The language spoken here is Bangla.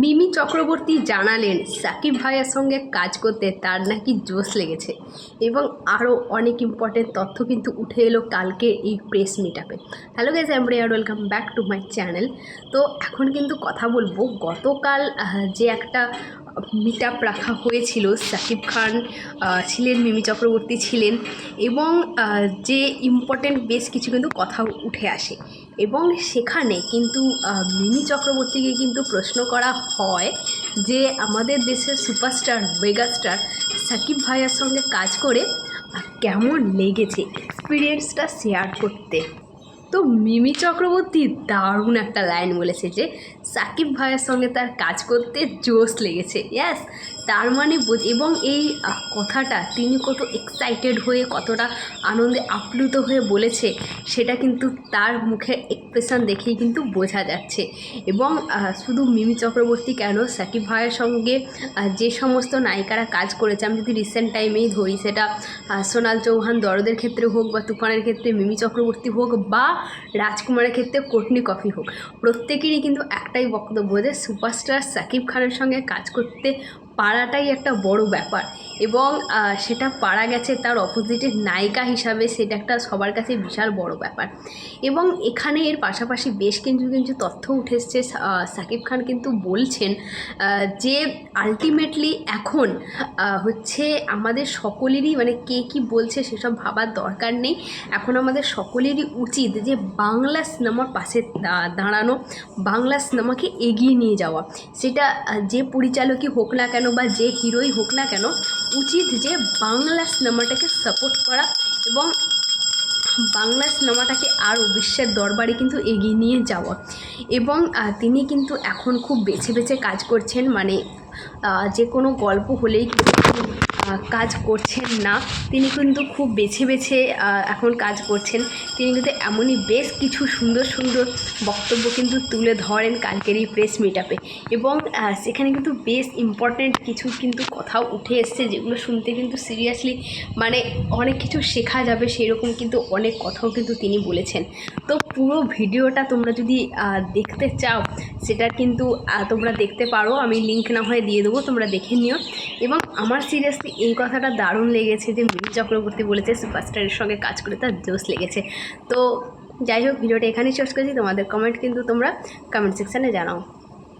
মিমি চক্রবর্তী জানালেন, সাকিব ভাইয়ের সঙ্গে কাজ করতে তার নাকি জোশ লেগেছে। এবং আরও অনেক ইম্পর্টেন্ট তথ্য কিন্তু উঠে এলো কালকে এই প্রেস মিট আপে হ্যালো গেজ এমরিয়ার welcome back to my channel তো এখন কিন্তু কথা বলব, গতকাল যে একটা মিট আপ রাখা হয়েছিল, সাকিব খান ছিলেন, মিমি চক্রবর্তী ছিলেন এবং যে ইম্পর্টেন্ট বেশ কিছু কিন্তু কথা উঠে আসে। এবং সেখানে কিন্তু মিনি মিমি চক্রবর্তীকে কিন্তু প্রশ্ন করা হয় যে আমাদের দেশের সুপারস্টার, মেগাস্টার সাকিব ভাইয়ার সঙ্গে কাজ করে কেমন লেগেছে এক্সপিরিয়েন্সটা শেয়ার করতে? তো মিমি চক্রবর্তী দারুণ একটা লাইন বলেছে যে, সাকিব ভাইয়ের সঙ্গে তার কাজ করতে জোশ লেগেছে ইয়াস তার মানে এবং এই কথাটা তিনি কত এক্সাইটেড হয়ে, কতটা আনন্দে আপ্লুত হয়ে বলেছে, সেটা কিন্তু তার মুখে এক্সপ্রেশন দেখেই কিন্তু বোঝা যাচ্ছে। এবং শুধু মিমি চক্রবর্তী কেন, সাকিব ভাইয়ের সঙ্গে যে সমস্ত নায়িকারা কাজ করেছে, আমি যদি রিসেন্ট টাইমেই ধরি, সেটা সোনাল চৌহান দরদের ক্ষেত্রে হোক বা তুফানের ক্ষেত্রে মিমি চক্রবর্তী হোক বা রাজকুমারের ক্ষেত্রে কোটনি কফি হোক। প্রত্যেকেরই কিন্তু একটাই বক্তব্য যে সুপারস্টার সাকিব খানের সঙ্গে কাজ করতে পারাটাই একটা বড় ব্যাপার। এবং সেটা পারা গেছে তার অপোজিটের নায়িকা হিসাবে সেটা একটা সবার কাছে বিশাল বড় ব্যাপার। এবং এখানে এর পাশাপাশি বেশ কিছু কিছু তথ্য উঠে এসছে সাকিব খান কিন্তু বলছেন যে আলটিমেটলি এখন হচ্ছে আমাদের সকলেরই মানে কে কি বলছে সেসব ভাবার দরকার নেই। এখন আমাদের সকলেরই উচিত যে বাংলা সিনেমার পাশে দাঁড়ানো, বাংলা সিনেমাকে এগিয়ে নিয়ে যাওয়া। সেটা যে পরিচালকই হোক না কেন বা যে হিরোই হোক না কেন, উচিত যে বাংলা সিনেমাটাকে সাপোর্ট করা এবং বাংলা সিনেমাটাকে আরও বিশ্বের দরবারে কিন্তু এগিয়ে নিয়ে যাওয়া। এবং তিনি কিন্তু এখন খুব বেছে বেছে কাজ করছেন মানে যে কোনো গল্প হলেই কিন্তু কাজ করছেন না। তিনি কিন্তু খুব বেছে বেছে এখন কাজ করছেন। তিনি কিন্তু এমনই বেশ কিছু সুন্দর সুন্দর বক্তব্য কিন্তু তুলে ধরেন কালকের এই প্রেস মিট আপে এবং সেখানে কিন্তু বেশ ইম্পর্ট্যান্ট কিছু কিন্তু কথাও উঠে এসছে, যেগুলো শুনতে কিন্তু সিরিয়াসলি মানে অনেক কিছু শেখা যাবে, সেরকম কিন্তু অনেক কথাও কিন্তু তিনি বলেছেন। তো পুরো ভিডিওটা তোমরা যদি দেখতে চাও, সেটা কিন্তু তোমরা দেখতে পারো। আমি লিঙ্ক না হয় দিয়ে দেবো, তোমরা দেখে নিও। এবং আমার সিরিয়াসলি এই কথাটা দারুণ লেগেছে যে মিমি চক্রবর্তী বলেছে সুপারস্টারের সঙ্গে কাজ করে তার জোশ লেগেছে। তো যাই হোক, ভিডিওটা এখানেই শেষ করেছি। তোমাদের কমেন্ট কিন্তু তোমরা কমেন্ট সেকশানে জানাও।